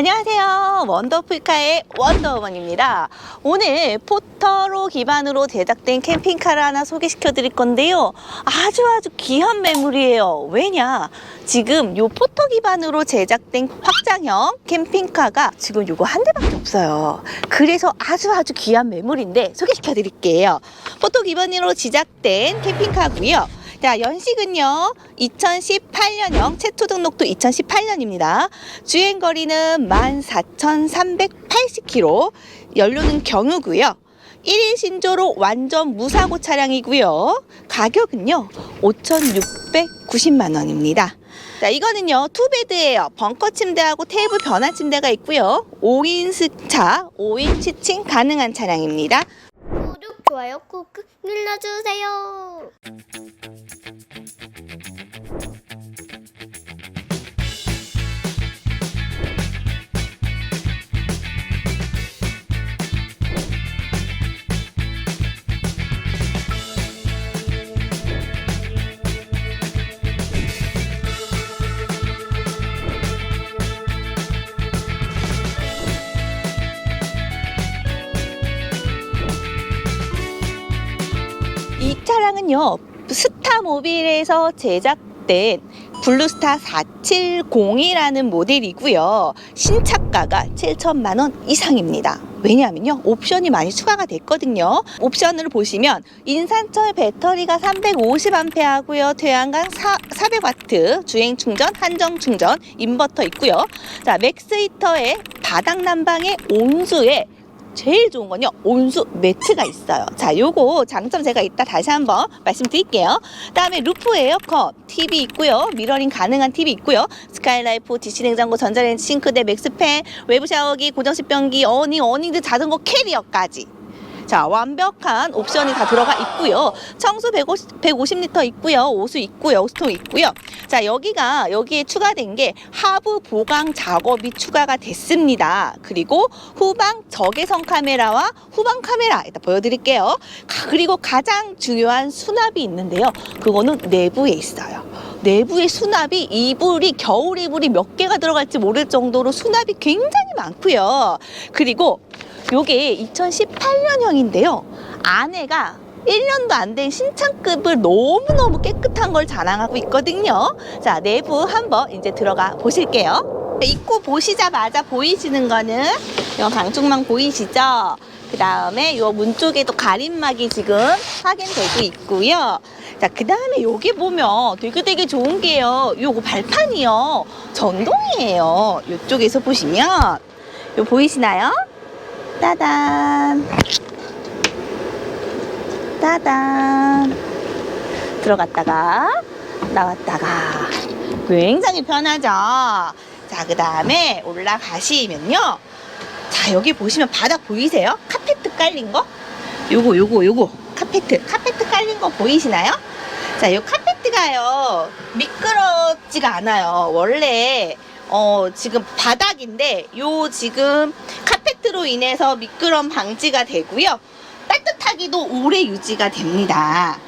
안녕하세요. 원더풀카의 원더우먼입니다. 오늘 포터로 기반으로 제작된 캠핑카를 하나 소개시켜 드릴 건데요. 아주 아주 귀한 매물이에요. 왜냐? 지금 요 포터 기반으로 제작된 확장형 캠핑카가 지금 요거 한 대밖에 없어요. 그래서 아주 아주 귀한 매물인데 소개시켜 드릴게요. 포터 기반으로 제작된 캠핑카고요. 자, 연식은요, 2018년형, 최초 등록도 2018년입니다. 주행 거리는 14,380km, 연료는 경유고요. 1인 신조로 완전 무사고 차량이고요. 가격은요, 5,690만 원입니다. 자, 이거는요, 투베드예요. 벙커 침대하고 테이블 변환 침대가 있고요. 5인 승 차, 5인 취침 가능한 차량입니다. 좋아요 꾹꾹 눌러주세요. 차량은요 스타모빌에서 제작된 블루스타 470이라는 모델이고요. 신차가가 7천만 원 이상입니다. 왜냐하면요 옵션이 많이 추가가 됐거든요. 옵션을 보시면 인산철 배터리가 350A 하고요. 태양광 400W 주행 충전 한정 충전 인버터 있고요. 자 맥스 히터에 바닥 난방에 온수에 제일 좋은 건요 온수 매트가 있어요. 자 요거 장점 제가 이따 다시 한번 말씀드릴게요. 그다음에 루프 에어컨 TV 있고요. 미러링 가능한 TV 있고요. 스카이라이프 DC 냉장고 전자레인지 싱크대 맥스팬 외부 샤워기 고정식 변기 어닝 어닝들 자전거 캐리어까지 자 완벽한 옵션이 다 들어가 있고요. 청수 150, 150리터 있고요. 오수 있고요. 오수통 있고요. 자 여기가 여기에 추가된 게 하부 보강 작업이 추가가 됐습니다. 그리고 후방 적외선 카메라와 후방 카메라 이따 보여드릴게요. 가- 그리고 가장 중요한 수납이 있는데요. 그거는 내부에 있어요. 내부의 수납이 이불이 겨울 이불이 몇 개가 들어갈지 모를 정도로 수납이 굉장히 많고요. 그리고 요게 2018년형인데요. 안에가 1년도 안 된 신차급을 너무너무 깨끗한 걸 자랑하고 있거든요. 자, 내부 한번 이제 들어가 보실게요. 입구 보시자마자 보이시는 거는 요 방충망 보이시죠? 그 다음에 요문 쪽에도 가림막이 지금 확인되고 있고요. 자, 그 다음에 여기 보면 되게 되게 좋은 게요. 요거 발판이요. 전동이에요. 요쪽에서 보시면 요 보이시나요? 따단. 따단. 들어갔다가 나왔다가. 굉장히 편하죠? 자 그 다음에 올라가시면요. 자 여기 보시면 바닥 보이세요? 카페트 깔린 거? 요거 요거 요거. 카페트 카페트 깔린 거 보이시나요? 자, 요 카페트가요 미끄럽지가 않아요. 원래 어 지금 바닥인데 요 지금 카페트로 인해서 미끄럼 방지가 되고요. 따뜻하기도 오래 유지가 됩니다.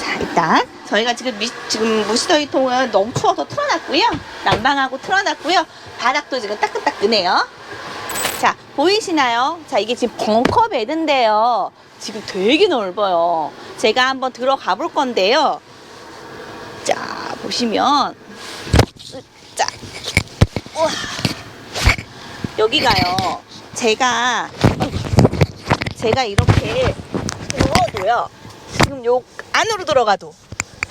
자, 일단 저희가 지금 미, 지금 무시더기 통은 너무 추워서 틀어놨고요. 난방하고 틀어놨고요. 바닥도 지금 따끈따끈해요. 자, 보이시나요? 자, 이게 지금 벙커 베드인데요. 지금 되게 넓어요. 제가 한번 들어가 볼 건데요. 자, 보시면. 자, 우와. 여기가요. 제가, 제가 이렇게 누워도요. 지금 요 안으로 들어가도,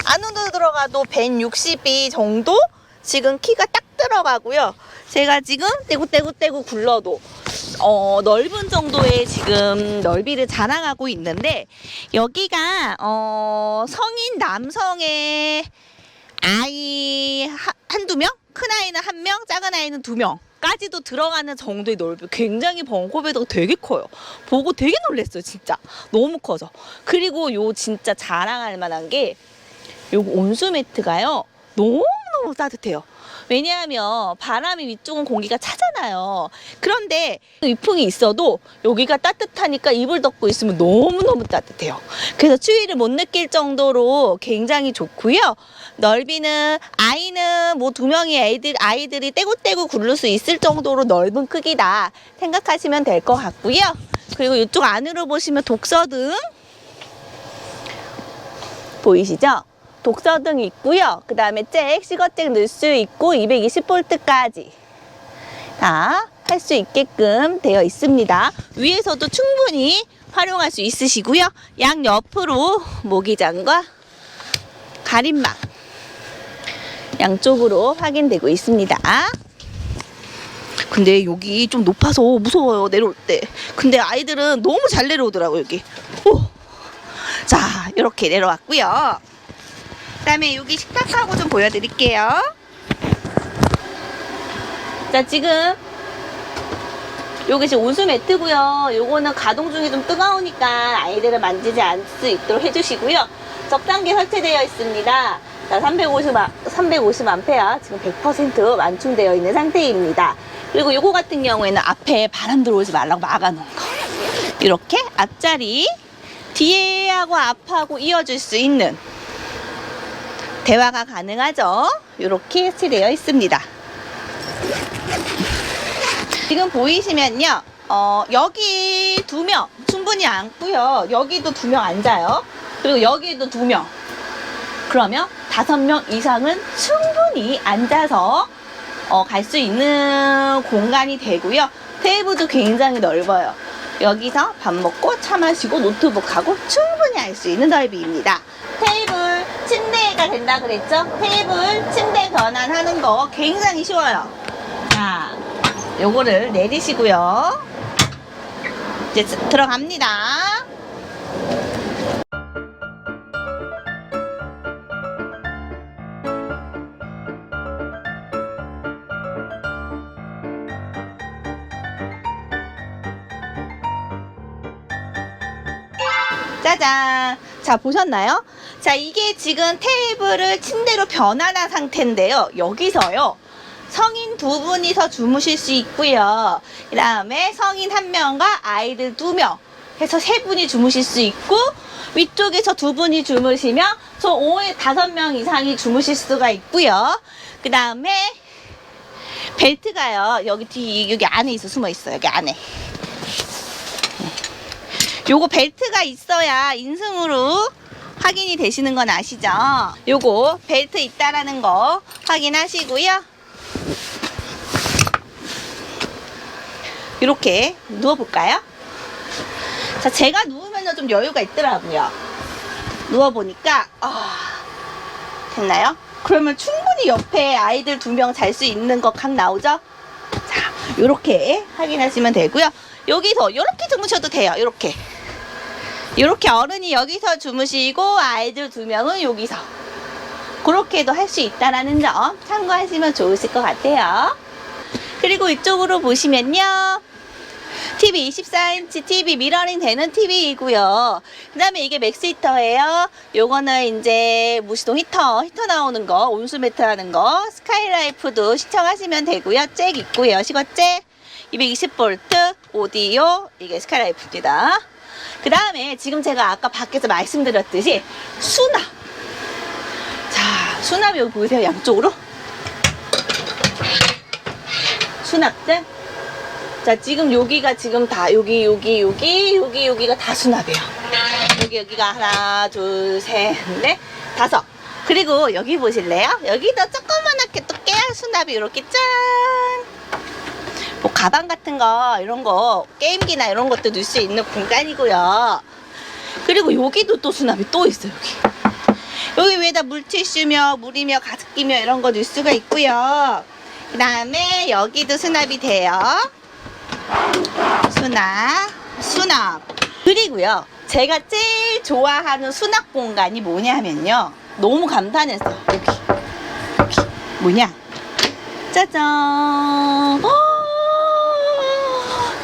안으로 들어가도 162 정도? 지금 키가 딱 들어가고요. 제가 지금 떼구떼구떼구 굴러도 어, 넓은 정도의 지금 넓이를 자랑하고 있는데 여기가 어, 성인 남성의 아이 하- 한두 명? 큰 아이는 한 명, 작은 아이는 두 명. 까지도 들어가는 정도의 넓이 굉장히 벙커베드가 되게 커요. 보고 되게 놀랐어요, 진짜. 너무 커서. 그리고 요 진짜 자랑할 만한 게 요거 온수 매트가요. 너무 너무 따뜻해요. 왜냐하면 바람이 위쪽은 공기가 차잖아요. 그런데 위풍이 있어도 여기가 따뜻하니까 이불 덮고 있으면 너무너무 따뜻해요. 그래서 추위를 못 느낄 정도로 굉장히 좋고요. 넓이는 아이는 뭐 두 명의 아이들, 아이들이 떼고떼고 굴를 수 있을 정도로 넓은 크기다 생각하시면 될 것 같고요. 그리고 이쪽 안으로 보시면 독서등 보이시죠? 독서등 있고요. 그 다음에 잭, 시거잭 넣을 수 있고 220V까지 다 할 수 있게끔 되어 있습니다. 위에서도 충분히 활용할 수 있으시고요. 양 옆으로 모기장과 가림막 양쪽으로 확인되고 있습니다. 근데 여기 좀 높아서 무서워요 내려올 때. 근데 아이들은 너무 잘 내려오더라고 여기. 오. 자 이렇게 내려왔고요. 그다음에 여기 식탁하고 좀 보여드릴게요. 자 지금 요게 지금 온수 매트고요. 요거는 가동 중에 좀 뜨거우니까 아이들을 만지지 않을 수 있도록 해주시고요. 적당기 설치되어 있습니다. 자, 350, 아, 350 암페어 지금 100% 완충되어 있는 상태입니다. 그리고 요거 같은 경우에는 앞에 바람 들어오지 말라고 막아놓은 거. 이렇게 앞자리 뒤에하고 앞하고 이어줄 수 있는 대화가 가능하죠. 이렇게 설치되어 있습니다. 지금 보이시면요. 어, 여기 두 명 충분히 앉고요. 여기도 두 명 앉아요. 그리고 여기도 두 명. 그러면 다섯 명 이상은 충분히 앉아서 어, 갈 수 있는 공간이 되고요. 테이블도 굉장히 넓어요. 여기서 밥 먹고 차 마시고 노트북하고 충분히 할 수 있는 넓이입니다. 테이블 침대가 된다 그랬죠? 테이블 침대 변환하는 거 굉장히 쉬워요. 자, 요거를 내리시고요. 이제 스- 들어갑니다. 자, 보셨나요? 자, 이게 지금 테이블을 침대로 변환한 상태인데요. 여기서요. 성인 두 분이서 주무실 수 있고요. 그 다음에 성인 한 명과 아이들 두 명 해서 세 분이 주무실 수 있고 위쪽에서 두 분이 주무시면 저 5에 다섯 명 이상이 주무실 수가 있고요. 그 다음에 벨트가요. 여기 뒤 여기 안에 있어 숨어 있어요. 여기 안에. 요거 벨트가 있어야 인승으로 확인이 되시는 건 아시죠? 요거 벨트 있다라는 거 확인하시고요. 이렇게 누워볼까요? 자, 제가 누우면 좀 여유가 있더라고요. 누워보니까, 아, 됐나요? 그러면 충분히 옆에 아이들 두 명 잘 수 있는 것 각 나오죠? 자, 요렇게 확인하시면 되고요. 여기서 요렇게 주무셔도 돼요. 요렇게. 요렇게 어른이 여기서 주무시고 아이들 두 명은 여기서. 그렇게도 할 수 있다라는 점 참고하시면 좋으실 것 같아요. 그리고 이쪽으로 보시면요. TV 24인치 TV 미러링 되는 TV이고요. 그 다음에 이게 맥스 히터예요. 요거는 이제 무시동 히터, 히터 나오는 거, 온수 매트 하는 거, 스카이라이프도 시청하시면 되고요. 잭 있고요. 시거잭, 220V, 오디오, 이게 스카이라이프입니다. 그 다음에 지금 제가 아까 밖에서 말씀드렸듯이 수납. 자, 수납 여기 보이세요? 양쪽으로. 수납들. 자, 지금 여기가 지금 다 여기 여기 여기 여기 여기가 다 수납이에요. 여기 여기가 하나, 둘, 셋, 넷, 다섯. 그리고 여기 보실래요? 여기도 조그만하게 또 깨알 수납이 이렇게 짠. 뭐 가방 같은 거 이런 거 게임기나 이런 것도 넣을 수 있는 공간이고요. 그리고 여기도 또 수납이 또 있어요. 여기. 여기 위에다 물티슈며 물이며 가습기며 이런 거 넣을 수가 있고요. 그 다음에 여기도 수납이 돼요. 수납, 수납. 그리고요, 제가 제일 좋아하는 수납 공간이 뭐냐면요. 너무 감탄했어. 여기. 여기. 뭐냐? 짜잔. 어,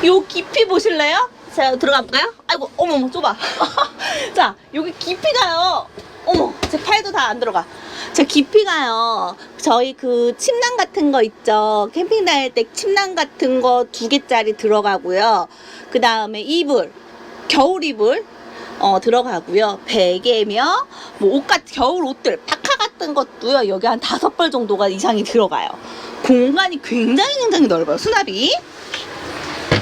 요 깊이 보실래요? 자, 들어가 볼까요? 아이고, 어머머, 좁아. 자, 여기 깊이가요. 어머, 제 팔도 다 안 들어가. 저 깊이가요. 저희 그 침낭 같은 거 있죠. 캠핑 다닐 때 침낭 같은 거 두 개짜리 들어가고요. 그 다음에 이불, 겨울 이불 어, 들어가고요. 베개며 뭐 옷 같은 겨울 옷들, 파카 같은 것도요. 여기 한 다섯 벌 정도가 이상이 들어가요. 공간이 굉장히 굉장히 넓어요. 수납이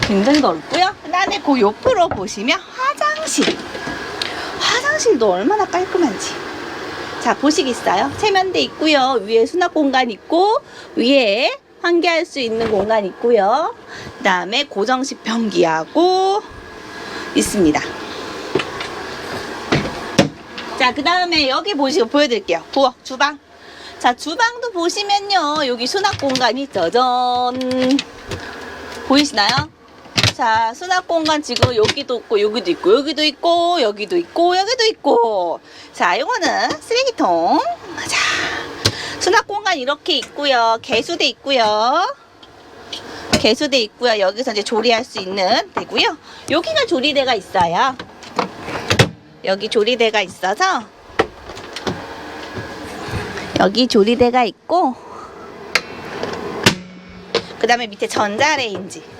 굉장히 넓고요. 그다음에 그 옆으로 보시면 화장실. 화장실도 얼마나 깔끔한지. 자, 보시겠어요? 세면대 있고요. 위에 수납 공간 있고 위에 환기할 수 있는 공간 있고요. 그다음에 고정식 변기하고 있습니다. 자, 그다음에 여기 보시고 보여 드릴게요. 부엌, 주방. 자, 주방도 보시면요. 여기 수납 공간이 짜잔. 보이시나요? 자, 수납 공간 지금 여기도 있고, 여기도 있고, 여기도 있고, 여기도 있고, 여기도 있고. 자, 이거는 쓰레기통. 자, 수납 공간 이렇게 있고요. 개수대 있고요. 개수대 있고요. 여기서 이제 조리할 수 있는 데고요. 여기가 조리대가 있어요. 여기 조리대가 있어서 여기 조리대가 있고 그 다음에 밑에 전자레인지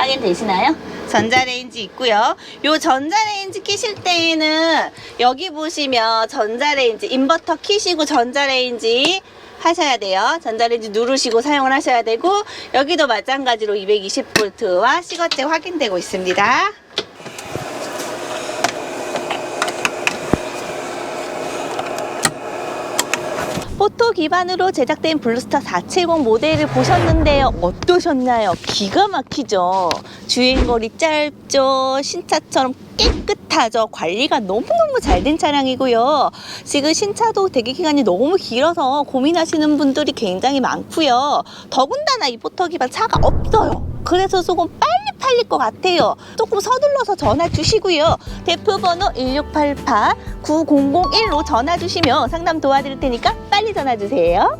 확인되시나요? 전자레인지 있고요. 요 전자레인지 끼실 때에는 여기 보시면 전자레인지 인버터 키시고 전자레인지 하셔야 돼요. 전자레인지 누르시고 사용을 하셔야 되고 여기도 마찬가지로 220V와 시거제 확인되고 있습니다. 포토 기반으로 제작된 블루스타 470 모델을 보셨는데요. 어떠셨나요? 기가 막히죠? 주행거리 짧죠? 신차처럼 깨끗하죠? 관리가 너무너무 잘 된 차량이고요. 지금 신차도 대기 기간이 너무 길어서 고민하시는 분들이 굉장히 많고요. 더군다나 이 포토 기반 차가 없어요. 그래서 조금 빨리 팔릴 것 같아요. 조금 서둘러서 전화 주시고요. 대표 번호 1688-9001로 전화 주시면 상담 도와드릴 테니까 빨리 전화 주세요.